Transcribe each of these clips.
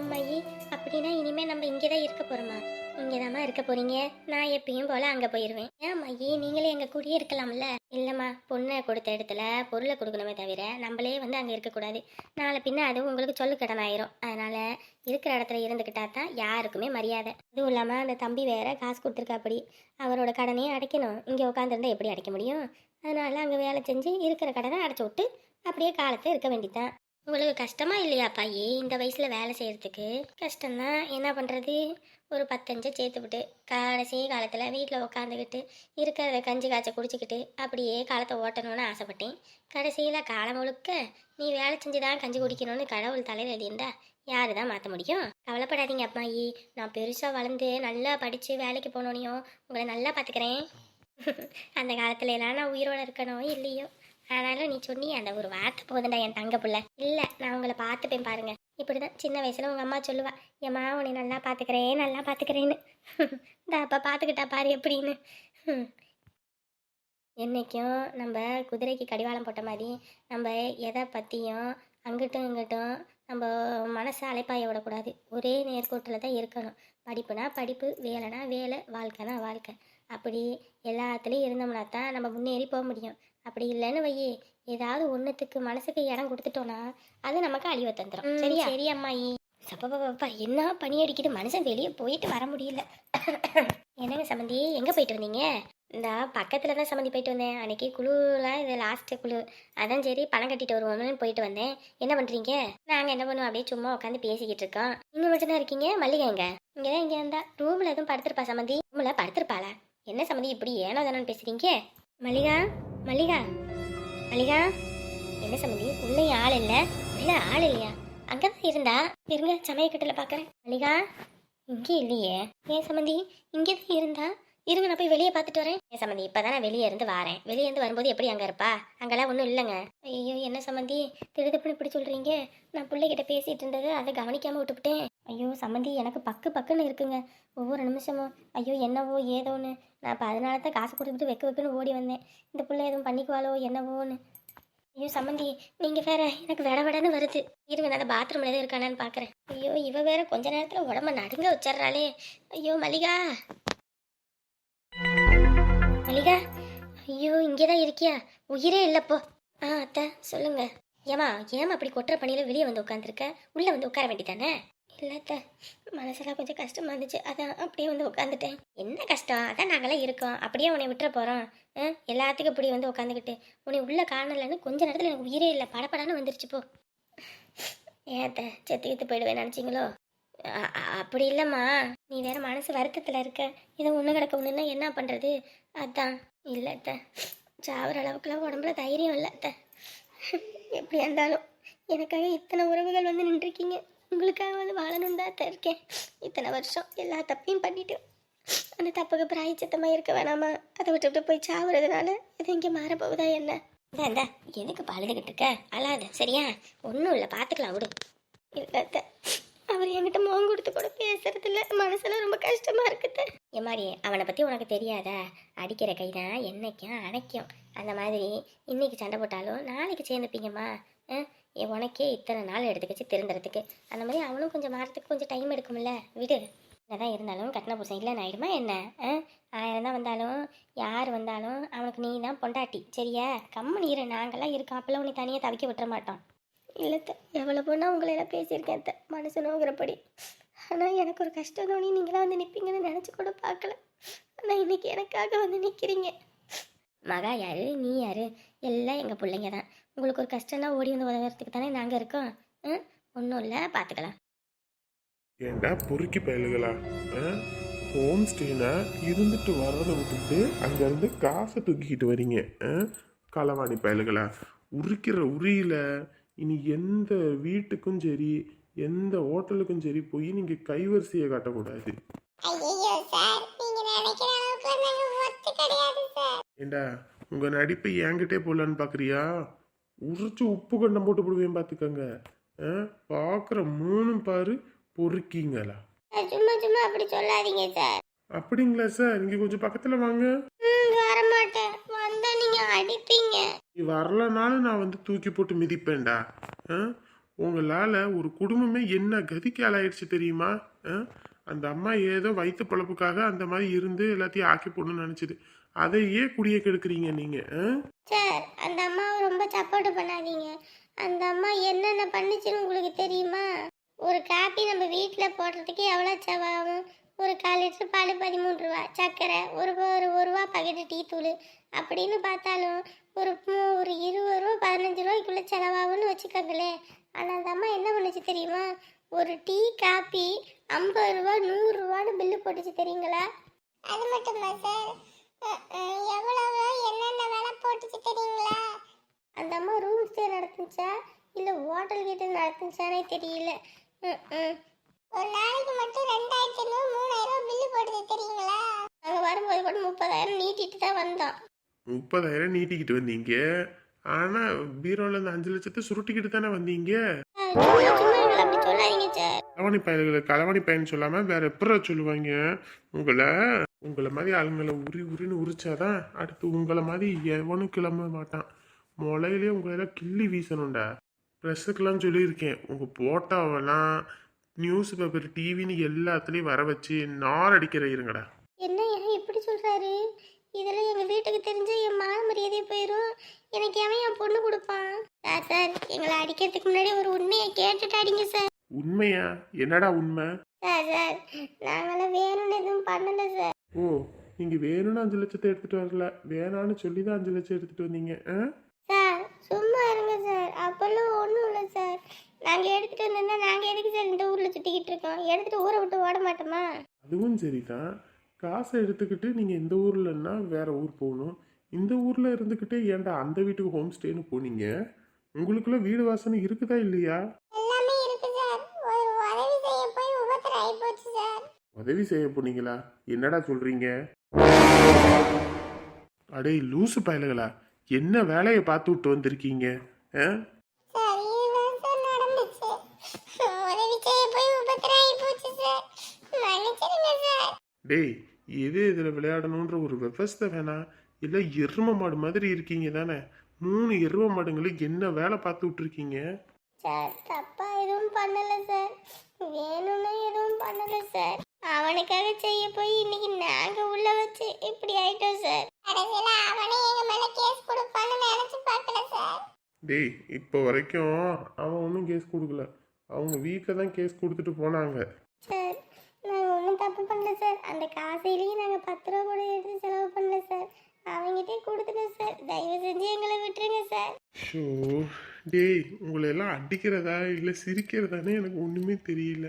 அம்மாயி அப்படின்னா இனிமே நம்ம இங்கே தான் இருக்க போறோமா? இங்கே தாம்மா இருக்க போறீங்க. நான் எப்பயும் போல அங்கே போயிடுவேன் ஏம்மாயி நீங்களே எங்கள் கூடயே இருக்கலாம்ல? இல்லைம்மா பொண்ணை கொடுத்த இடத்துல பொருளை கொடுக்கணுமே தவிர நம்மளே வந்து அங்கே இருக்கக்கூடாது நாளை பின்ன அது உங்களுக்கு சொல்லு கடன் ஆயிரும். அதனால இருக்கிற இடத்துல இருந்துக்கிட்டா தான் யாருக்குமே மரியாதை. அதுவும் இல்லாமல் அந்த தம்பி வேற காசு கொடுத்துருக்காப்படி. அவரோட கடனையும் அடைக்கணும். இங்கே உட்காந்துருந்தா எப்படி அடைக்க முடியும்? அதனால அங்கே வேலை செஞ்சு இருக்கிற கடனை அடைச்சி விட்டு அப்படியே காலத்தை இருக்க வேண்டியதான் உங்களுக்கு கஷ்டமா இல்லையாப்பா? ஏ இந்த வயசுல வேலை செய்யறதுக்கு? கஷ்டம்தான் என்ன பண்றது? ஒரு பத்தஞ்சை சேர்த்து விட்டு கடைசி காலத்துல வீட்டில் உட்காந்துக்கிட்டு இருக்கிறத கஞ்சி காய்ச்ச குடிச்சிக்கிட்டு அப்படியே காலத்தை ஓட்டணும்னு ஆசைப்பட்டேன். கடைசியில் காலம் முழுக்க நீ வேலை செஞ்சு தான் கஞ்சி குடிக்கணும்னு கடவுள் தலையில் எழுதியிருந்தா யாரு தான் மாற்ற முடியும்? கவலைப்படாதீங்க அம்மாயி. நான் பெருசாக வளர்ந்து நல்லா படித்து வேலைக்கு போனோனையும் உங்களை நல்லா பார்த்துக்கிறேன் அந்த காலத்துல எல்லாம் நான் உயிரோட இருக்கணும் இல்லையோ? ஆனாலும் நீ சொன்னி அந்த ஒரு வார்த்தை போதுண்டா என் தங்க பிள்ளை. இல்லை நான் உங்களை பார்த்துப்பேன் பாருங்க. இப்படிதான் சின்ன வயசுல உங்க அம்மா சொல்லுவா ஏம்மா உன்னை நல்லா பார்த்துக்கிறேன் நல்லா பார்த்துக்கிறேன்னு. இந்த அப்பா பார்த்துக்கிட்டா பாரு எப்படின்னு. என்றைக்கும் என்னைக்கும் நம்ம குதிரைக்கு கடிவாளம் போட்ட மாதிரி நம்ம எதை பற்றியும் அங்கிட்டும் இங்கிட்டும் நம்ம மனசை அலைப்பாய விடக்கூடாது. ஒரே நேர்கோட்டில் தான் இருக்கணும். படிப்புனா படிப்பு வேலைனா வேலை வாழ்க்கைனா வாழ்க்கை. அப்படி எல்லாத்துலேயும் இருந்தோம்னா தான் நம்ம முன்னேறி போக முடியும். அப்படி இல்லைன்னு வையே ஏதாவது ஒன்றுத்துக்கு மனசுக்கு இடம் கொடுத்துட்டோம்னா அது நமக்கு அழிவை தந்துடும் சரியா? சரி அம்மாயி சப்பா என்ன பனி அடிக்குது? மனுஷன் வெளியே போயிட்டு வர முடியல. என்னங்க சம்மந்தி எங்கே போயிட்டு வந்தீங்க? இந்த பக்கத்தில் தான் சம்மந்தி போயிட்டு வந்தேன். அன்னைக்கு குழுலாம் இது லாஸ்ட்டு குழு. அதான் சரி பணம் கட்டிட்டு வருவோம்னு போயிட்டு வந்தேன். என்ன பண்ணுறீங்க நாங்கள் என்ன பண்ணுவோம்? அப்படியே சும்மா உட்காந்து பேசிக்கிட்டு இருக்கோம். நீங்கள் மட்டும் தான் இருக்கீங்க? மல்லிகை எங்க? இங்கே தான் இங்கே இருந்தா ரூமில் எதுவும் படுத்திருப்பா சம்மந்தி ரூமில் படுத்திருப்பாளா? என்ன சம்மந்தி இப்படி ஏனோ தானு பேசுறீங்க? மல்லிகா மல்லிகா மல்லிகா. என்ன சம்மந்தி உள்ளே ஆள் இல்லை. உள்ள ஆள் இல்லையா? அங்கதான் இருந்தா. இருங்க சமயக்கட்டில் பார்க்குறேன் மல்லிகா இங்கே இல்லையே. ஏன் சம்மந்தி இங்கே தான் இருந்தா? இருங்க நான் போய் வெளியே பார்த்துட்டு வரேன். ஏன் சம்மந்தி இப்போ தான் நான் வெளியே இருந்து வரேன். வெளியே இருந்து வரும்போது எப்படி அங்கே இருப்பா? அங்கெல்லாம் ஒன்றும் இல்லைங்க. ஐயோ என்ன சம்மந்தி திருதப்புன்னு இப்படி சொல்கிறீங்க நான் பிள்ளைகிட்ட பேசிகிட்டு இருந்தது அதை கவனிக்காமல் விட்டுவிட்டேன் ஐயோ சம்மந்தி எனக்கு பக்கு பக்குன்னு இருக்குங்க. ஒவ்வொரு நிமிஷமும் ஐயோ என்னவோ ஏதோன்னு. நான் இப்போ அதனால தான் காசு கொடுத்துட்டு வெக்க வெக்குன்னு ஓடி வந்தேன். இந்த பிள்ளை எதுவும் பண்ணிக்குவாளோ என்னவோன்னு. ஐயோ சம்மந்தி நீங்கள் வேற எனக்கு விட விடன்னு வருது. இருங்க நான் பாத்ரூமில் எதுவும் இருக்கானான்னு பார்க்குறேன் ஐயோ இவ வேற கொஞ்ச நேரத்தில் உடம்ப நடுங்க வச்சிட்றாளே. ஐயோ மல்லிகா. மல்லிகா ஐயோ இங்கே தான் இருக்கியா? உயிரே இல்லைப்போ ஆ அத்தை சொல்லுங்க. ஏமா ஏமா அப்படி கொட்டுற பணியில் வெளியே வந்து உட்காந்துருக்க உள்ளே வந்து உட்கார வேண்டிதானே இல்லாத மனசெல்லாம் கொஞ்சம் கஷ்டமா இருந்துச்சு. அதான் அப்படியே வந்து உட்காந்துட்டேன் என்ன கஷ்டம்? அதான் நாங்களாம் இருக்கோம். அப்படியே உன்னை விட்டுற போகிறோம் எல்லாத்துக்கும் இப்படி வந்து உட்காந்துக்கிட்டு உன்னை உள்ள காணலன்னு கொஞ்ச நேரத்தில் எனக்கு உயிரே இல்லை. படப்படான்னு வந்துருச்சு போ. ஏத்த செத்து கித்து போயிடுவேன் நினச்சிங்களோ? அப்படி இல்லைம்மா. நீ வேற மனசு வருத்தத்தில் இருக்க. இதை ஒன்று கிடக்க ஒன்றுன்னா என்ன பண்ணுறது அதான். இல்லை அத்தை. சாவர அளவுக்குலாம் உடம்புல தைரியம் இல்லை அத்தை. எப்படியா இருந்தாலும் எனக்காக இத்தனை உறவுகள் வந்து நின்றுருக்கீங்க. உங்களுக்காக வந்து வாழணும் தான் இருக்கேன். இத்தனை வருஷம் எல்லா தப்பையும் பண்ணிட்டு அந்த தப்புக்கு பிராயச்சித்தமாக இருக்க வேணாமா? அதை விட்டுவிட்டு போய் சாவுறதுனால இது இங்கே மாறப்போகுதா என்ன? இந்தா எதுக்கு பழுதுகிட்டு இருக்க? அழாத சரியா? ஒன்றும் இல்லை பார்த்துக்கலாம் விடு. இல்லாத அவர் என்கிட்ட முகம் கொடுத்து கூட பேசுறது இல்ல மனசுல ரொம்ப கஷ்டமா இருக்குது எம்மாடி அவனை பற்றி உனக்கு தெரியாதா? அடிக்கிற கை தான் என்னைக்கும் அணைக்கும். அந்த மாதிரி இன்னைக்கு சண்டை போட்டாலும் நாளைக்கு சேர்ந்துப்பீங்கம்மா. ஆ? உனக்கே இத்தனை நாள் எடுத்துக்கிச்சு திருந்துறதுக்கு. அந்த மாதிரி அவனும் கொஞ்சம் மாறத்துக்கு கொஞ்சம் டைம் எடுக்கும்ல. விடு. என்னதான் இருந்தாலும் கட்டின புருஷன் இல்லைன்னு ஆயிடுமா என்ன? ஆயிரம் தான் வந்தாலும் யார் வந்தாலும் அவனுக்கு நீ தான் பொண்டாட்டி. சரியா? கம்மன் இரு. நாங்களாம் இருக்கோம் உன்னை தனியாக தவிக்க விட்டுற மாட்டோம். இல்லத்த எவ்வளோ பொண்ணா உங்களை எல்லாம் பேசியிருக்கேன் அத்தை. மனசு நோகிறபடி ஆனால் எனக்கு ஒரு கஷ்டம் தோணி நீங்களாம் வந்து நிற்பீங்கன்னு நினச்சி கூட பார்க்கல. ஆனால் இன்னைக்கு எனக்காக வந்து நிற்கிறீங்க மகா யாரு? நீ யாரு? எல்லாம் எங்கள் பிள்ளைங்க தான் உங்களுக்கு ஒரு கஷ்டம்னா ஓடி வந்து உதவுறதுக்கு தானே நாங்கள் இருக்கோம். ஒன்றும் இல்லை பார்த்துக்கலாம் ஏண்டா பொறுக்கி பயலுகளா? ஹோம் ஸ்டேனா? இருந்துட்டு வர்றதை விட்டுட்டு அங்கேருந்து காசை தூக்கிக்கிட்டு வரீங்க. ஆ? களவாணி பயலுகளா? உரிக்கிற உரியில இனி எந்த வீட்டுக்கும் சரி எந்த ஹோட்டலுக்கும் சரி போய் நீங்கள் கைவரிசையை காட்டக்கூடாது. ஐயோ சார் நீங்கள் நினைக்கிற அளவுக்கு நாங்கள் ஒத்து கிடையாது சார் ஏண்டா உங்கள் நடிப்பை என்கிட்டே போடலான்னு பார்க்குறியா உரிச்சு உப்பு கண்டம் போட்டு போடுவேன் பார்த்துக்கங்க பார்க்குற மூணும் பாரு பொறுக்கிங்களா? சும்மா சும்மா அப்படி சொல்லாதீங்க சார். அப்படிங்களா சார்? இங்கே கொஞ்சம் பக்கத்தில் வாங்க. ம் வரமாட்டேன். வந்தா நீங்கள் அடிப்பீங்க. நீ வரலனாலும் நான் வந்து தூக்கி போட்டு மிதிப்பேன்டா? உங்களால் ஒரு குடும்பமே என்ன கதிக்கு ஆளாயிடுச்சு தெரியுமா? அந்த அம்மா ஏதோ வயிற்று பழப்புக்காக அந்த மாதிரி இருந்து எல்லாத்தையும் ஆக்கி போடணும்னு நினச்சிது. அதையே குடிய கெடுக்குறீங்க நீங்கள் சார் அந்த அம்மாவை ரொம்ப சப்போர்ட் பண்ணாதீங்க. அந்த அம்மா என்னென்ன பண்ணுச்சுன்னு உங்களுக்கு தெரியுமா? ஒரு காப்பி நம்ம வீட்டில் போடுறதுக்கு எவ்வளோ செலவாகும்? ஒரு கால் லிட்டர் பால் பதிமூணு ரூபா சர்க்கரை ஒரு ஒரு ஒரு ரூபா பாக்கெட்டு டீ தூள் அப்படின்னு பார்த்தாலும் ஒரு மூ- ஒரு இருபது ரூபா பதினஞ்சு ரூபாய்க்குள்ள செலவாகும்னு வச்சுக்கோங்களேன். ஆனால் அந்த அம்மா என்ன பண்ணுச்சு தெரியுமா? ஒரு டீ காப்பி ஐம்பது ரூபா நூறு ரூபான்னு பில்லு போட்டுச்சு தெரியுங்களா? அது மட்டுமா சார் எவ்வளவு? என்னென்ன வேலை போட்டுச்சு தெரியுங்களா? அந்த அம்மா ரூம் ஸ்டே நடத்துச்சா இல்லை ஹோட்டல் கிட்ட நடத்துச்சானே தெரியல. ஒரு நாளைக்கு மட்டும் ரெண்டாயிரத்தி ஐநூறு மூணாயிரம் பில்லு போடுது தெரியுங்களா? நாங்கள் வரும்போது கூட முப்பதாயிரம் நீட்டிட்டு தான் வந்தோம் முப்பதாயிரம் நீட்டிக்கிட்டு வந்தீங்க. ஆனால் பீரோவில் இந்த அஞ்சு லட்சத்தை சுருட்டிக்கிட்டு தானே வந்தீங்க? களவாணி பயல்களை களவாணி பயன் சொல்லாமல் வேற எப்படா சொல்லுவாங்க. உங்களை உங்களை மாதிரி ஆளுங்களை உரி உரின்னு உரிச்சாதான் அடுத்து உங்களை மாதிரி எவனும் கிளம்ப மாட்டான். முளையிலே உங்களெல்லாம் கிள்ளி வீசணும்டா. ப்ரெஸ்ஸுக்கெல்லாம் சொல்லியிருக்கேன். உங்கள் போட்டோவெல்லாம் நியூஸ் பேப்பர் டிவின்னு எல்லாத்துலேயும் வர வச்சு நார் அடிக்கிற இருங்கடா. என்ன ஏன் இப்படி சொல்றாரு? இதெல்லாம் எங்க வீட்டுக்கு தெரிஞ்சு என் மான மரியாதையே போயிடும் எனக்கு எவன் என் பொண்ணு கொடுப்பான்? சார் சார் எங்களை அடிக்கிறதுக்கு முன்னாடி ஒரு உண்மையை கேட்டுட்டு அடிங்க சார். உண்மையா? என்னடா உண்மை? சார் சார் நாங்களாம் வேணும்னு எதுவும் பண்ணல சார். ஓ நீங்கள் வேணும்னு அஞ்சு லட்சத்தை எடுத்துகிட்டு வரல. வேணான்னு சொல்லி தான் அஞ்சு லட்சம் எடுத்துகிட்டு வந்தீங்க. சார் சும்மா இருங்க சார். அப்பெல்லாம் ஒன்றும் இல்லை சார். நாங்கள் எடுத்துகிட்டு வந்தோம்னா நாங்கள் எதுக்கு சார் இந்த ஊரில் சுற்றிக்கிட்டு இருக்கோம்? எடுத்துகிட்டு ஊரை விட்டு ஓட மாட்டோமா? அதுவும் சரிதான். காசை எடுத்துக்கிட்டு நீங்கள் இந்த ஊர்லன்னா வேற ஊர் போகணும். இந்த ஊரில் இருந்துக்கிட்டே ஏன்டா அந்த வீட்டுக்கு ஹோம் ஸ்டேன்னு போனீங்க? உங்களுக்குள்ள வீடு வாசனை இருக்குதா இல்லையா எல்லாமே இருக்கு சார் ஒரு உதவி செய்ய போய் உபத்திரம் ஆகி போச்சு சார் உதவி செய்ய போனீங்களா? என்னடா சொல்றீங்க? அடே லூசு பயலுகளா. என்ன வேலையை பார்த்து விட்டு வந்திருக்கீங்க? டேய் எது இதில் விளையாடணுன்ற ஒரு விவஸ்தை வேணாம் இல்லை எரும மாடு மாதிரி இருக்கீங்க தானே? மூணு எரும மாடுங்களுக்கு என்ன வேலை பார்த்து விட்டுருக்கீங்க? சார் தப்பா எதுவும் பண்ணல சார். வேணும்னு எதுவும் பண்ணல சார். அவனுக்காக செய்ய போய் இன்னைக்கு நாங்க உள்ள வச்சு இப்படி ஆயிட்டோம் சார். கடைசியில அவனே எங்க மேல கேஸ் கொடுப்பான்னு நினைச்சு பார்க்கல சார். டேய் இப்போ வரைக்கும் அவன் ஒன்றும் கேஸ் கொடுக்கல. அவங்க வீட்டில் தான் கேஸ் கொடுத்துட்டு போனாங்க. சார் நாங்கள் ஒன்றும் தப்பு பண்ணல சார். அந்த காசையிலேயே நாங்கள் பத்து ரூபா கூட எடுத்து செலவு பண்ணல சார். அவங்ககிட்டே கொடுத்துட்டோம் சார். தயவு செஞ்சு எங்களை விட்டுருங்க சார். ஷோ டேய் உங்களை எல்லாம் அடிக்கிறதா இல்லை சிரிக்கிறதானே எனக்கு ஒன்றுமே தெரியல.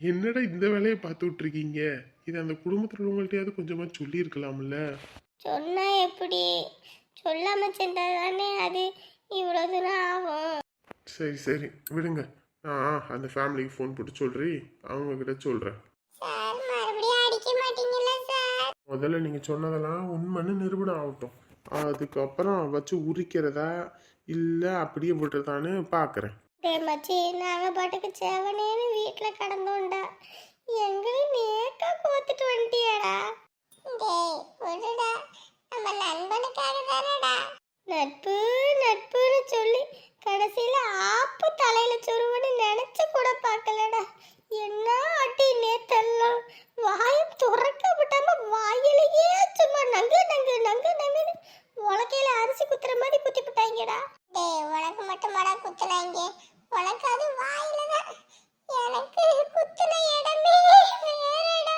என்னடா இந்த வேலையை பார்த்து விட்ருக்கீங்க இது அந்த குடும்பத்தில் உள்ளவங்கள்ட்டையாவது கொஞ்சமாக சொல்லியிருக்கலாம்ல? சொன்னா எப்படி? சொல்லாம சென்றா தானே அது? இவ்வளோ தூரம் ஆகும். சரி சரி. விடுங்க. நான் அந்த ஃபேமிலிக்கு ஃபோன் போட்டு சொல்றி அவங்க கிட்ட சொல்கிறேன் சார் மறுபடியும் அடிக்க மாட்டீங்களா சார்? முதல்ல நீங்கள் சொன்னதெல்லாம் உண்மைன்னு நிரூபணம் ஆகட்டும். அதுக்கப்புறம் வச்சு உரிக்கிறதா? இல்லை அப்படியே விட்டுறதான்னு பார்க்குறேன் டே நாங்கள் பாட்டுக்கு செவனேன்னு வீட்டில் கடந்தோம்டா. எங்களையும் நேக்கா கோத்துட்டு வந்துட்டியாடா. டேய் விடுடா நம்ம நண்பனுக்காக தானடா நட்பு நட்புன்னு சொல்லி கடைசியில் ஆப்பு தலையில் சொருவன்னு நினச்சி கூட பார்க்கலடா என்ன அடி நேத்தெல்லாம் வாயம் துறக்க விட்டாம வாயிலேயே சும்மா நங்கு நங்கு நங்கு நங்குன்னு உலக்கையில அரிசி குத்துற மாதிரி குத்தி விட்டாங்கடா டேய் உனக்கு மட்டுமாடா குத்துனாங்க உனக்கு அது வாயில தான் எனக்கு குத்துன இடமே வேறடா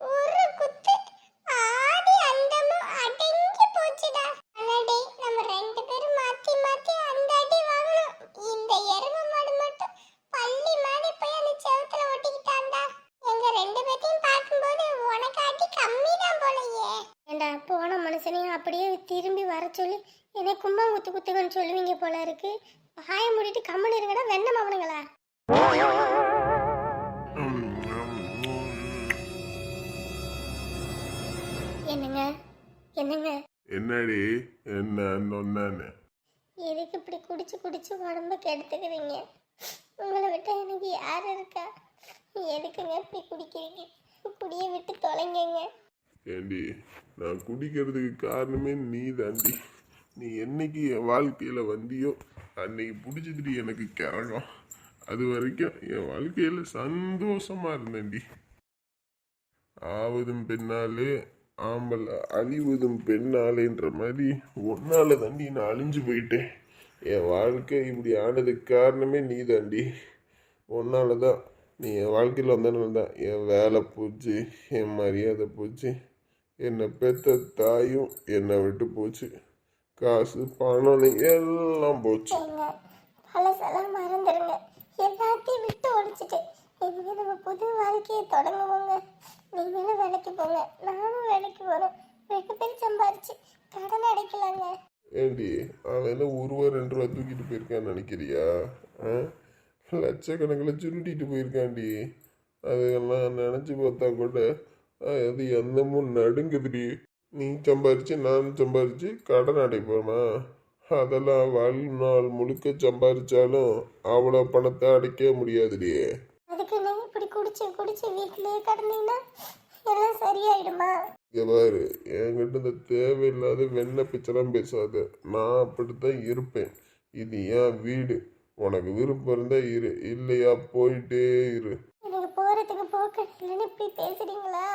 ஒரு குத்து ஆடி அந்தமும் அடங்கி போச்சுடா அண்ணாடி நம்ம ரெண்டு பேரும் மாத்தி மாத்தி அந்த அடி வாங்கணும் இந்த எருமை மாடு மட்டும் பள்ளி மாதிரி போய் அந்த செவுத்துல ஒட்டிக்கிட்டான்டா எங்க ரெண்டு பேத்தையும் பார்க்கும்போது உனக்கு அடி கம்மி தான் போலயே ஏண்டா போன மனுஷனையும் அப்படியே திரும்பி வர சொல்லி என்னை கும்பம் குத்து குத்துங்கன்னு சொல்லுவீங்க போல இருக்கு. வாய மூடிட்டு கம்மன் இருங்கடா வெண்ண மாவனுங்களா என்னங்க என்னங்க? என்னடி என்ன ஒன்னு எதுக்கு இப்படி குடிச்சு குடிச்சு உடம்ப கெடுத்துக்கிறீங்க? உங்களை விட்டு எனக்கு யார் இருக்கா? எதுக்குங்க இப்படி குடிக்கிறீங்க? குடியை விட்டு தொலைங்கங்க. ஏண்டி நான் குடிக்கிறதுக்கு காரணமே நீ தாண்டி நீ என்னைக்கு என் வாழ்க்கையில் வந்தியோ அன்னைக்கு பிடிச்சிட்டு எனக்கு கிறங்கும் அது வரைக்கும் என் வாழ்க்கையில் சந்தோஷமாக இருந்தேன்டி. ஆவதும் பெண்ணாலே ஆம்பல் அழிவதும் பெண்ணாலேன்ற மாதிரி ஒன்னால் தாண்டி நான் அழிஞ்சு போயிட்டேன். என் வாழ்க்கை இப்படி ஆனதுக்கு காரணமே நீ தாண்டி ஒன்னால தான் நீ என் வாழ்க்கையில் வந்தனால தான் என் வேலை போச்சு என் மரியாதை போச்சு என்னை பெத்த தாயும் என்னை விட்டு போச்சு. காசு பணம் எல்லாம் போச்சு. பழசெல்லாம் மறந்துடுங்க எல்லாத்தையும் விட்டு ஒழிச்சிட்டு இனிமே நம்ம புது வாழ்க்கையை தொடங்குவோங்க. நீங்களும் வேலைக்கு போங்க நானும் வேலைக்கு போகிறேன் ரெண்டு பேரும் சம்பாரிச்சு கடன் அடைக்கலாங்க. ஏண்டி அவன் ஒரு ரூபா ரெண்டு ரூபா தூக்கிட்டு போயிருக்கான்னு நினைக்கிறியா? லட்சக்கணக்கில் சுருட்டிட்டு போயிருக்காண்டி. அதெல்லாம் நினச்சி பார்த்தா கூட அது எந்தமும் நடுங்குதுடி நீ சம்பாரிச்சு நான் சம்பாரிச்சு கடன் அடைப்போமா? அதெல்லாம் வாழ்நாள் முழுக்க சம்பாரிச்சாலும் அவ்வளோ பணத்தை அடைக்க முடியாதுடி அதுக்குன்னு இப்படி குடிச்சு குடிச்சு வீட்டிலேயே கடந்தீங்கன்னா எல்லாம் சரியாயிடுமா? இங்க பாரு என்கிட்ட இந்த தேவையில்லாத வெண்ண பிச்செல்லாம் பேசாத. நான் அப்படித்தான் இருப்பேன். இது என் வீடு. உனக்கு விருப்பம் இருந்தா இரு. இல்லையா போயிட்டே இரு. இல்லைன்னு இப்படி பேசுறீங்களா?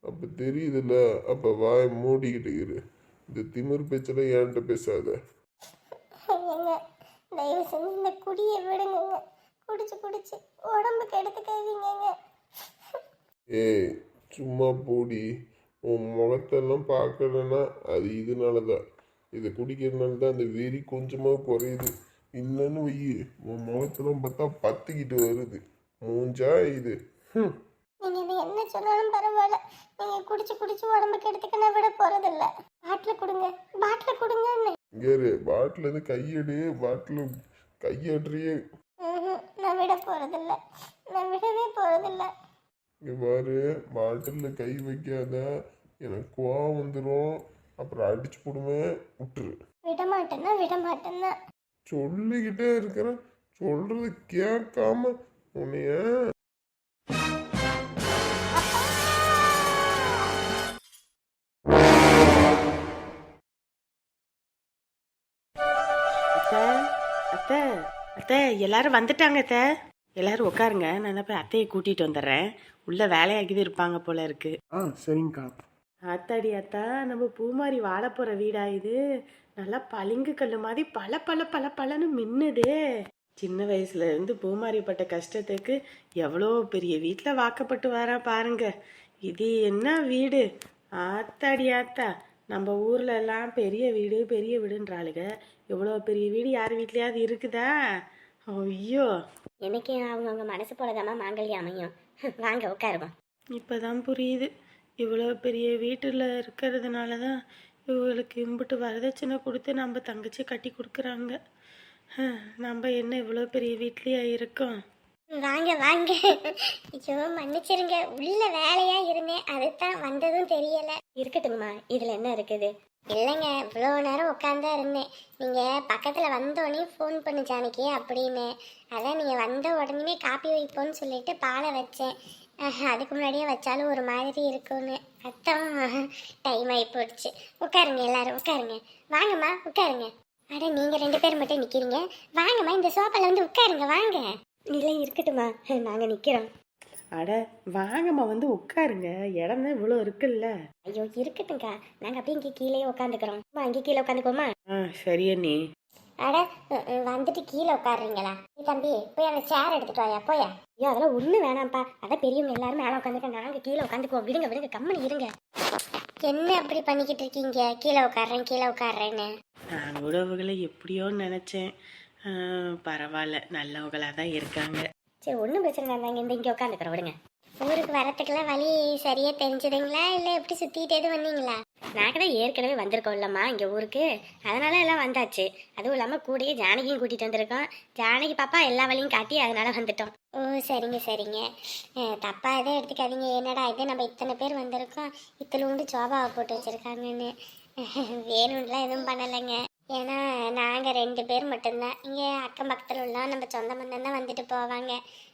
அப்ப தெரியுதுல்ல. அப்ப வாய் மூடிக்கிட்டு இரு. இந்த திமிர் பேச்செல்லாம் என்கிட்ட பேசாத. ஏங்க தயவு செஞ்சு இந்த குடியை விடுங்கங்க. குடிச்சு குடிச்சு உடம்புக்கு எடுத்துக்காதீங்கங்க. ஏய் சும்மா போடி. உன் முகத்தெல்லாம் பார்க்கலன்னா அது இதனால தான் இதை குடிக்கிறதுனால தான் அந்த வெறி கொஞ்சமாக குறையுது. இல்லைன்னு வை. உன் முகத்தெல்லாம் பார்த்தா பத்திக்கிட்டு வருது. மூஞ்சா இது? ஹம். நீங்க இது என்ன சொன்னாலும் பரவாயில்ல. நீங்க குடிச்சு குடிச்சு உடம்புக்கு எடுத்துக்க நான் விட போறதில்ல. பாட்டில் கொடுங்க. பாட்டில் கொடுங்கன்னு. இரு. பாட்டில் இருந்து கையெடு. பாட்டில் ம்ஹும், நான் விட போறதில்ல. நான் விடவே போறதில்ல. இங்க பாரு. பாட்டிலில் கை வைக்காத. எனக்கு கோவம் வந்துடும் அப்புறம் அடிச்சு போடுவேன் விட்டுரு. விட மாட்டேன்னா விட மாட்டேன்னா சொல்லிக்கிட்டே இருக்கிறேன் சொல்றது கேட்காம உன்னைய அத்தை எல்லாரும் வந்துட்டாங்க அத்தை. எல்லாரும் உட்காருங்க நான் போய் அத்தையை கூட்டிட்டு வந்துடுறேன். உள்ள வேலையாகிது இருப்பாங்க போல இருக்கு. ஆ சரிங்கக்கா. அத்தாடி அத்தா நம்ம பூமாரி வாழ போற வீடா இது நல்லா பளிங்கு கல்லு மாதிரி பல பல பல பலன்னு மின்னுது. சின்ன வயசுல இருந்து பூமாரி பட்ட கஷ்டத்துக்கு எவ்வளோ பெரிய வீட்டில் வாக்கப்பட்டு வரா பாருங்க. இது என்ன வீடு? ஆத்தாடி ஆத்தா நம்ம ஊர்ல எல்லாம் பெரிய வீடு பெரிய வீடுன்றாளுங்க இவ்வளோ பெரிய வீடு? யார் வீட்லயாவது இருக்குதா? ஐயோ. எனக்கு அவங்கவுங்க மனசு போலதாம்மா மாங்கல்யம் அமையும். வாங்க உட்காருவோம். இப்போதான் புரியுது. இவ்வளோ பெரிய வீட்டில் இருக்கிறதுனால தான் இவங்களுக்கு இம்புட்டு வரதட்சணை கொடுத்து நம்ம தங்கச்சி கட்டி கொடுக்குறாங்க. ஹம், நம்ம என்ன இவ்வளோ பெரிய வீட்லேயே இருக்கோம்? வாங்க வாங்க. ஐயோ மன்னிச்சிருங்க. உள்ள வேலையா இருந்தேன். அதுதான் வந்ததும் தெரியல. இருக்கட்டும்மா இதுல என்ன இருக்குது? இல்லைங்க இவ்வளோ நேரம் உட்காந்தா இருந்தேன். நீங்கள் பக்கத்தில் வந்தோடனே ஃபோன் பண்ணு ஜானகி அப்படின்னு. அதான் நீங்கள் வந்த உடனே காப்பி வைப்போன்னு சொல்லிட்டு பாலை வச்சேன். அதுக்கு முன்னாடியே வச்சாலும் ஒரு மாதிரி இருக்கும்னு. அதான் டைம் ஆகி போயிடுச்சு உட்காருங்க எல்லாரும் உட்காருங்க. வாங்கம்மா உட்காருங்க. அட நீங்கள் ரெண்டு பேர் மட்டும் நிற்கிறீங்க வாங்கம்மா இந்த சோஃபாவில் வந்து உட்காருங்க வாங்க. இல்லை இருக்கட்டும்மா. நாங்கள் நிற்கிறோம் அட வாங்கம்மா வந்து உட்காருங்க. இடம் தான் இவ்வளோ இருக்குல்ல. ஐயோ இருக்கட்டும்க்கா. நாங்க அப்படியே இங்கே கீழே உட்காந்துக்கிறோம். அங்கே கீழே உட்காந்துக்கோமா ஆ சரி அண்ணி. அட அஹ், அஹ், வந்துட்டு கீழே உட்காருறீங்களா? நீ தம்பி போய் அந்த சேர் எடுத்துட்டு வாயா போயா. ஐயோ அதெல்லாம் ஒன்றும் வேணாம்ப்பா. அதான் பெரியவங்க எல்லாரும் மேலே உட்காந்துக்க நாங்கள் கீழே உட்காந்துக்குவோம். விடுங்க விடுங்க கம்மனி இருங்க. என்ன அப்படி பண்ணிக்கிட்டு இருக்கீங்க? கீழே உட்காடுறேன் கீழே உட்காடுறேன்னு நான் கூட அவங்களை எப்படியோ நினச்சேன். பரவாயில்ல. நல்லவங்களாக தான் இருக்காங்க. சரி ஒன்றும் பிரச்சனை இல்லை. நாங்கள் இந்த இங்கே உட்காந்துக்கிறேன் விடுங்க. ஊருக்கு வரத்துக்கெல்லாம் வழி சரியாக தெரிஞ்சதுங்களா? இல்லை எப்படி சுற்றிட்டே எதுவும் வந்தீங்களா? நாங்கள் தான் ஏற்கனவே வந்திருக்கோம் இல்லைம்மா இங்கே ஊருக்கு. அதனால எல்லாம் வந்தாச்சு. அதுவும் இல்லாமல் கூடயே ஜானகியும் கூட்டிகிட்டு வந்திருக்கோம். ஜானகி பாப்பா எல்லா வழியும் காட்டி அதனால வந்துட்டோம். ஓ சரிங்க சரிங்க. தப்பாக தப்பா எதுவும் எடுத்துக்காதீங்க. என்னடா இது? நம்ம இத்தனை பேர் வந்திருக்கோம். இத்தனை உண்டு சோபாவை போட்டு வச்சுருக்காங்கன்னு. வேணும்லாம் எதுவும் பண்ணலைங்க. ஏன்னா நாங்கள் ரெண்டு பேர் மட்டும்தான். இங்கே அக்கம் பக்கத்தில் உள்ள நம்ம சொந்த பந்தம் தான் வந்துட்டு போவாங்க.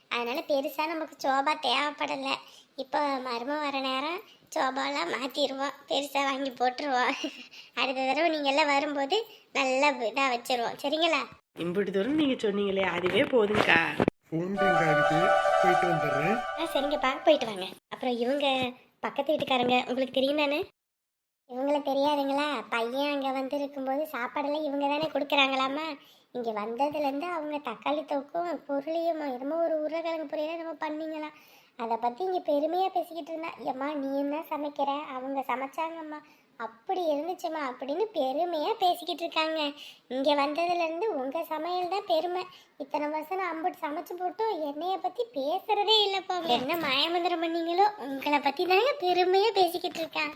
அதனால பெருசாக நமக்கு சோபா தேவைப்படலை. இப்போ மருமம் வர நேரம் சோபாலாம் மாற்றிடுவோம் பெருசாக வாங்கி போட்டுருவோம். அடுத்த தடவை நீங்கள் எல்லாம் வரும்போது நல்லா இதாக வச்சிருவோம். சரிங்களா? இம்புட்டு தூரம் நீங்கள் சொன்னீங்களே அதுவே போதுங்கக்கா. ஃபோன் போயிட்டு வந்துடுறேன். ஆ சரிங்கப்பா. போயிட்டு வாங்க. அப்புறம் இவங்க பக்கத்து வீட்டுக்காரங்க உங்களுக்கு தெரியும் தானே இவங்களை தெரியாதுங்களா? பையன் அங்கே வந்து இருக்கும்போது சாப்பாடெல்லாம் இவங்க தானே கொடுக்குறாங்களாமா? இங்கே வந்ததுலேருந்து அவங்க தக்காளி தொக்கும் பொருளையும் என்னமோ ஒரு உருளைக்கிழங்கு பொரியலை நம்ம பண்ணீங்களாம் அதை பற்றி இங்கே பெருமையாக பேசிக்கிட்டு இருந்தா. ஏம்மா நீ என்ன சமைக்கிற? அவங்க சமைச்சாங்கம்மா. அப்படி இருந்துச்சுமா அப்படின்னு பெருமையாக பேசிக்கிட்டு இருக்காங்க. இங்கே வந்ததுலேருந்து உங்கள் சமையல் தான் பெருமை. இத்தனை வருஷம் நான் அம்புட்டு சமைச்சு போட்டோம் என்னைய பற்றி பேசுறதே இல்லைப்பா என்ன மாயமந்திரம் பண்ணீங்களோ உங்களை பற்றி தாங்க பெருமையாக பேசிக்கிட்டு இருக்கேன்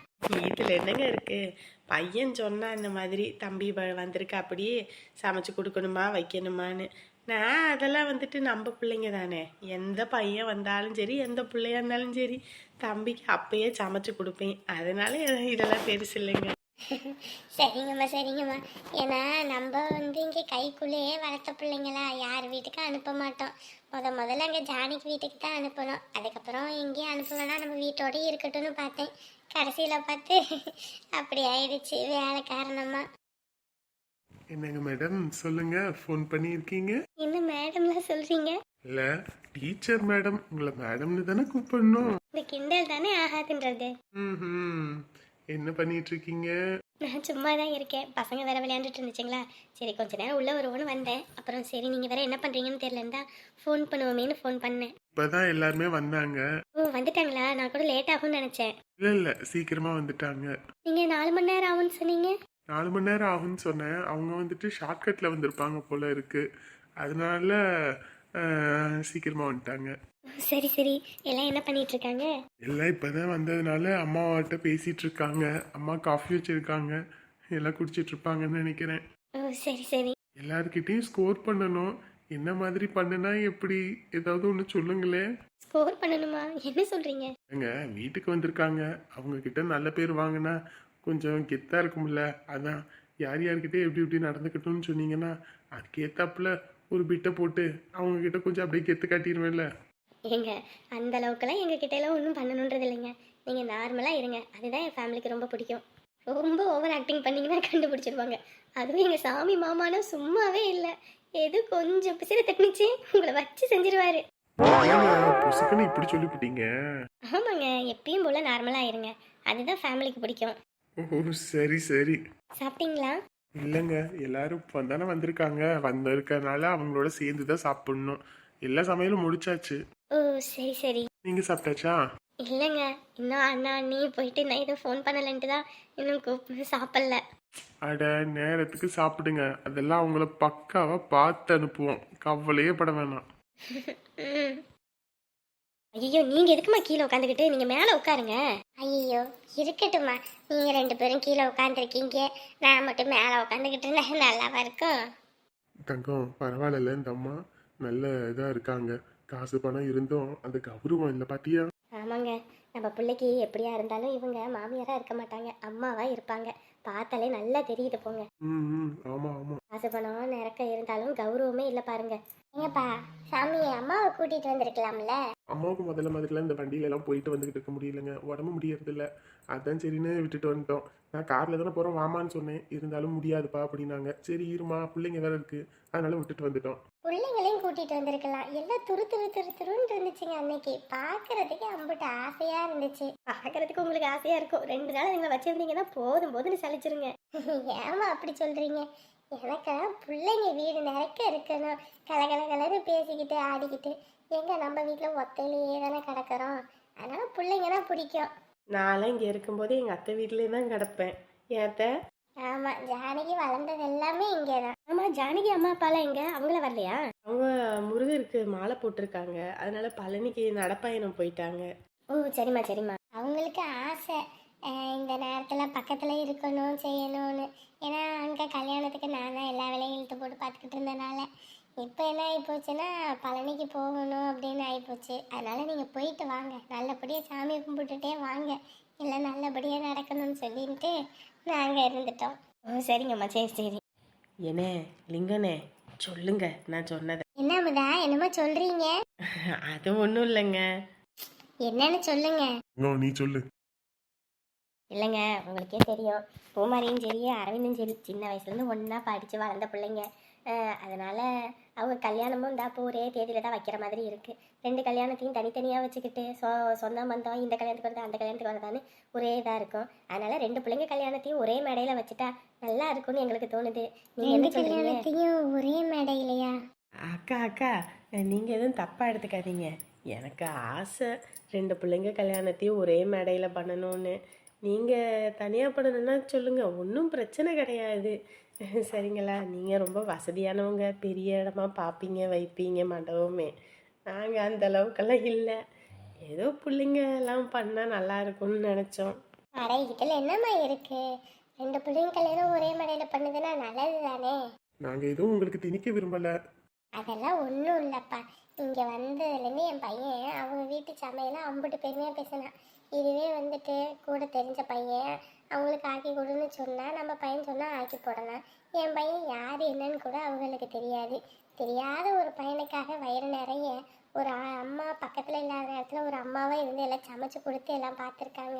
இதில் என்னங்க இருக்குது பையன் சொன்னான் இந்த மாதிரி தம்பி வந்திருக்கு வந்திருக்கா அப்படியே சமைச்சு கொடுக்கணுமா வைக்கணுமான்னு. நான் அதெல்லாம் வந்துட்டு நம்ம பிள்ளைங்க தானே. எந்த பையன் வந்தாலும் சரி எந்த பிள்ளையா இருந்தாலும் சரி தம்பிக்கு அப்பயே சமைச்சு கொடுப்பேன். அதனால இதெல்லாம் பெருசு இல்லைங்க. சரிங்கம்மா சரிங்கம்மா. ஏன்னா நம்ம வந்து இங்கே கைக்குள்ளேயே வளர்த்த பிள்ளைங்களா? யார் வீட்டுக்கு அனுப்ப மாட்டோம். முத முதல்ல அங்கே ஜானிக்கு வீட்டுக்கு தான் அனுப்பணும். அதுக்கப்புறம் எங்கேயும் அனுப்ப வேணாம் நம்ம வீட்டோடயே இருக்கட்டும்னு பார்த்தேன். கடைசியில் பார்த்து அப்படி ஆயிடுச்சு. வேலை காரணமாக என்னங்க மேடம் சொல்லுங்க. ஃபோன் பண்ணியிருக்கீங்க? என்ன மேடம்லாம் சொல்கிறீங்க இல்ல டீச்சர் மேடம் உங்களை மேடம்னு தானே கூப்பிடணும். இந்த கிண்டல் தானே ஆகாதுன்றது. ம்ஹும். என்ன பண்ணிட்டு இருக்கீங்க நான் சும்மா தான் இருக்கேன். பசங்க வேற விளையாண்டுட்டு இருந்துச்சுங்களா? சரி கொஞ்ச நேரம் உள்ள வருவோன்னு வந்தேன். அப்புறம் சரி நீங்க வேற என்ன பண்றீங்கன்னு தெரியலன்னு தான் ஃபோன் பண்ணுவோமேன்னு ஃபோன் பண்ணேன். இப்பதான் எல்லாருமே வந்தாங்க. ஓ வந்துட்டாங்களா? நான் கூட லேட் ஆகும்னு நினைச்சேன். இல்ல இல்ல சீக்கிரமா வந்துட்டாங்க. நீங்க நாலு மணி நேரம் ஆகும்னு சொன்னீங்க? நாலு மணி நேரம் ஆகும்னு சொன்னேன். அவங்க வந்துட்டு ஷார்ட்கட்ல வந்திருப்பாங்க போல இருக்கு. அதனால அஹ், சீக்கிரமா வந்துட்டாங்க. சரி சரி. எல்லாம் என்ன பண்ணிட்டு இருக்காங்க எல்லாம் இப்பதான் வந்ததுனால அம்மாவாட்ட பேசிட்டு இருக்காங்க அம்மா காஃபி வச்சிருக்காங்க. எல்லாம் குடிச்சிட்டு இருப்பாங்கன்னு நினைக்கிறேன். ஓ சரி சரி. எல்லார்கிட்டயும் ஸ்கோர் பண்ணணும். என்ன மாதிரி பண்ணுனா எப்படி? ஏதாவது ஒன்று சொல்லுங்களேன். ஸ்கோர் பண்ணணுமா? என்ன சொல்றீங்க? ஏங்க வீட்டுக்கு வந்திருக்காங்க. அவங்க கிட்ட நல்ல பேர் வாங்கினா கொஞ்சம் கெத்தா இருக்கும்ல. அதான் யார் யார்கிட்ட எப்படி எப்படி நடந்துக்கட்டும்னு சொன்னீங்கன்னா அதுக்கேத்தாப்புல ஒரு பிட்டை போட்டு அவங்க கிட்ட கொஞ்சம் அப்படியே கெத்து காட்டிடுவேன்ல. ஏங்க அந்த அளவுக்குலாம் எங்க கிட்ட எல்லாம் ஒன்றும் பண்ணணுன்றது இல்லைங்க. நீங்க நார்மலா இருங்க. அதுதான் என் ஃபேமிலிக்கு ரொம்ப பிடிக்கும். ரொம்ப ஓவர் ஆக்டிங் பண்ணீங்கன்னா கண்டுபிடிச்சிருவாங்க. அதுவும் எங்க சாமி மாமானா சும்மாவே இல்லை. எது கொஞ்சம் பிசிற தட்டுனுச்சு உங்களை வச்சு செஞ்சிருவாரு. இப்படி சொல்லிவிட்டீங்க. ஆமாங்க எப்பயும் போல நார்மலா இருங்க. அதுதான் ஃபேமிலிக்கு பிடிக்கும். ஓ சரி சரி. சாப்பிட்டீங்களா? இல்லைங்க எல்லாரும் வந்தானே வந்திருக்காங்க. வந்திருக்கனால அவங்களோட சேர்ந்து தான் சாப்பிடணும். எல்லா சமையலும் முடிச்சாச்சு. ஓ சரி சரி. நீங்க சாப்பிட்டாச்சா? இல்லைங்க இன்னும் அண்ணா அண்ணி போயிட்டு நான் எதுவும் ஃபோன் பண்ணலன்ட்டு தான் இன்னும் கூப்பிட்டு சாப்பிடல. அட நேரத்துக்கு சாப்பிடுங்க. அதெல்லாம் அவங்கள பக்காவா பார்த்து அனுப்புவோம். கவலையே பட வேணாம். ஐயோ நீங்க எதுக்குமா கீழே உட்காந்துக்கிட்டு? நீங்க மேலே உட்காருங்க. ஐயோ இருக்கட்டும்மா. நீங்க ரெண்டு பேரும் கீழே உட்காந்துருக்கீங்க நான் மட்டும் மேலே உட்காந்துக்கிட்டு நல்லாவா இருக்கும்? தங்கம் பரவாயில்ல இந்த அம்மா நல்ல இதா இருக்காங்க. காசு பணம் இருந்தும் அந்த கௌரவம் இல்லை பாத்தியா? ஆமாங்க. நம்ம பிள்ளைக்கு எப்படியா இருந்தாலும் இவங்க மாமியாரா இருக்க மாட்டாங்க. அம்மாவா இருப்பாங்க. பார்த்தாலே நல்லா தெரியுது போங்க. ம், ஆமா ஆமா. காசு பணம் நிறக்க இருந்தாலும் கௌரவமே இல்லை பாருங்க. ஏங்கப்பா சாமி அம்மாவை கூட்டிட்டு வந்திருக்கலாம்ல? அம்மாவுக்கு முதல்ல மாதிரிலாம் இந்த வண்டியில எல்லாம் போயிட்டு வந்துகிட்டு இருக்க முடியலங்க. உடம்பு முடியறது இல்ல அதான் சரின்னு விட்டுட்டு வந்துட்டோம். நான் கார்ல தானே போறோம் வாமான்னு சொன்னேன். இருந்தாலும் முடியாதுப்பா அப்படின்னாங்க. சரி இருமா பிள்ளைங்க வேற இருக்கு. அதனால விட்டுட்டு வந்துட்டோம். பிள்ளைங்களையும் கூட்டிட்டு வந்திருக்கலாம். எல்லாம் துரு துரு துரு துருன்னு இருந்துச்சுங்க அன்னைக்கு. பார்க்கறதுக்கு அம்புட்டு ஆசையா இருந்துச்சு. பார்க்கறதுக்கு உங்களுக்கு ஆசையா இருக்கும். ரெண்டு நாள் எங்களை வச்சிருந்தீங்கன்னா போதும் போதும்னு சலிச்சிருங்க. ஏமா அப்படி சொல்றீங்க? எனக்கெல்லாம் பிள்ளைங்க வீடு நிறைக்க இருக்கணும் கலகல கலன்னு பேசிக்கிட்டு ஆடிக்கிட்டு எங்க நம்ம வீட்டில் ஒத்தையிலேயே தானே கிடக்குறோம். அதனால பிள்ளைங்கன்னா பிடிக்கும். நான்லாம் இங்கே இருக்கும்போது எங்கள் அத்தை வீட்டிலே தான் கிடப்பேன். ஏத்த ஆமா ஜானகி வளர்ந்தது எல்லாமே இங்கே தான் ஆமா ஜானகி அம்மா அப்பாலாம் எங்க? அவங்கள வரலையா? அவங்க முருகருக்கு மாலை போட்டிருக்காங்க. அதனால பழனிக்கு நடப்பயணம் போயிட்டாங்க. ஓ சரிம்மா சரிம்மா. அவங்களுக்கு ஆசை. இந்த நேரத்தில் பக்கத்தில் இருக்கணும் செய்யணும்னு. ஏன்னா அங்கே கல்யாணத்துக்கு நான் தான் எல்லா வேலையும் இழுத்து போட்டு பார்த்துக்கிட்டு இருந்தனால. இப்போ என்ன ஆகிப்போச்சுன்னா பழனிக்கு போகணும் அப்படின்னு ஆகிப்போச்சு அதனால் நீங்கள் போயிட்டு வாங்க. நல்லபடியாக சாமி கும்பிட்டுட்டே வாங்க. எல்லாம் நல்லபடியாக நடக்கணும்னு சொல்லிட்டு நாங்கள் இருந்துட்டோம். ஓ சரிங்கம்மா. சரி சரி. ஏனே லிங்கனே சொல்லுங்க. நான் சொன்னதை. என்னமுதா என்னமோ சொல்கிறீங்க அது ஒன்றும் இல்லைங்க. என்னன்னு சொல்லுங்க. நீ சொல்லு. இல்லைங்க உங்களுக்கே தெரியும். பூமாரியும் சரி அரவிந்தும் சரி சின்ன வயசுலேருந்து ஒன்றா படித்து வளர்ந்த பிள்ளைங்க. அதனால அவ அவங்க கல்யாணமும் இந்த அப்போ ஒரே தேதியில தான் வைக்கிற மாதிரி இருக்கு. ரெண்டு கல்யாணத்தையும் தனித்தனியாக வச்சுக்கிட்டு சொ சொந்த பந்தம் இந்த கல்யாணத்துக்கு வருது அந்த கல்யாணத்துக்கு வருதான்னு ஒரே இதாக இருக்கும். அதனால ரெண்டு பிள்ளைங்க கல்யாணத்தையும் ஒரே மேடையில் வச்சுட்டா நல்லா இருக்கும்னு எங்களுக்கு தோணுது. நீங்க என்ன சொல்றீங்க? ஒரே மேடையிலையா? அக்கா அக்கா நீங்கள் எதுவும் தப்பாக எடுத்துக்காதீங்க. எனக்கு ஆசை ரெண்டு பிள்ளைங்க கல்யாணத்தையும் ஒரே மேடையில் பண்ணணும்னு. நீங்கள் தனியாக பண்ணணும்னா சொல்லுங்கள் ஒன்றும் பிரச்சனை கிடையாது. சரிங்களா? நீங்கள் ரொம்ப வசதியானவங்க. பெரிய இடமா பார்ப்பீங்க வைப்பீங்க மண்டபமே. நாங்கள் அந்த அளவுக்கெல்லாம் இல்லை. ஏதோ பிள்ளைங்க எல்லாம் பண்ணால் நல்லா இருக்கும்னு நினச்சோம். அட இதுல என்னம்மா இருக்கு? ரெண்டு பிள்ளைங்க கல்யாணம் ஒரே மேடையில பண்ணுதுன்னா நல்லது தானே நாங்கள் எதுவும் உங்களுக்கு திணிக்க விரும்பலை. அதெல்லாம் ஒன்றும் இல்லைப்பா. இங்கே வந்ததுலேருந்து என் பையன் அவங்க வீட்டு சமையலை அம்புட்டு பெருமையாக பேசினான். இதுவே வந்துட்டு கூட தெரிஞ்ச பையன் அவங்களுக்கு ஆக்கி கொடுன்னு சொன்னால் நம்ம பையன் சொன்னால் ஆக்கி போடலாம். என் பையன் யார் என்னன்னு கூட அவங்களுக்கு தெரியாது. தெரியாத ஒரு பையனுக்காக வயிறு நிறைய ஒரு அம்மா பக்கத்தில் இல்லாத நேரத்தில் ஒரு அம்மாவை இருந்து எல்லாம் சமைச்சு கொடுத்து எல்லாம் பார்த்துருக்காங்க.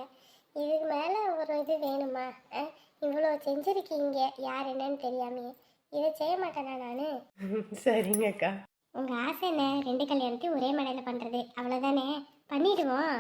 இதுக்கு மேலே ஒரு இது வேணுமா? இவ்வளோ செஞ்சுருக்கீங்க. யார் என்னன்னு தெரியாமையே. இதை செய்ய மாட்டேனா நான்? சரிங்கக்கா. உங்க ஆசை என்ன? ரெண்டு கல்யாணத்தையும் ஒரே மேடையில பண்றது. அவ்வளவுதானே? பண்ணிடுவோம்.